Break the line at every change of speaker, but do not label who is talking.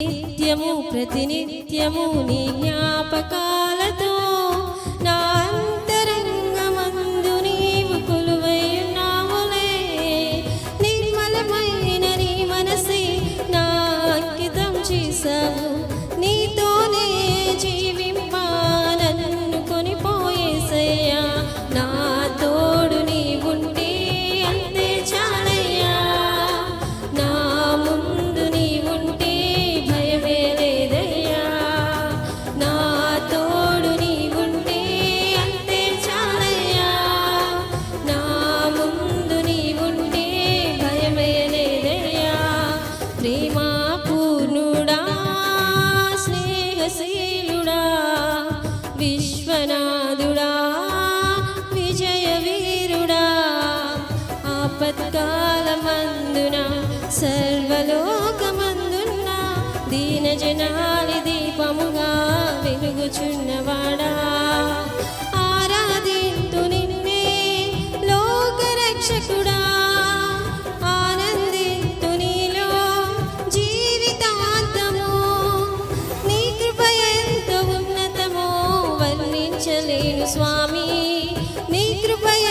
నిత్యము ప్రతినిత్యము నీ జ్ఞాపకాలతో నా అంతరంగమందు నీవు కొలువై ఉన్నావులే నిర్మలమైన నీ మనసి నా అంకితం చేశావు. విశ్వనాథుడా విజయ వీరుడా ఆపత్కాలమందున సర్వలోకమందున్న దీన జనాలి దీపముగా వెలుగుచున్నవా कृपया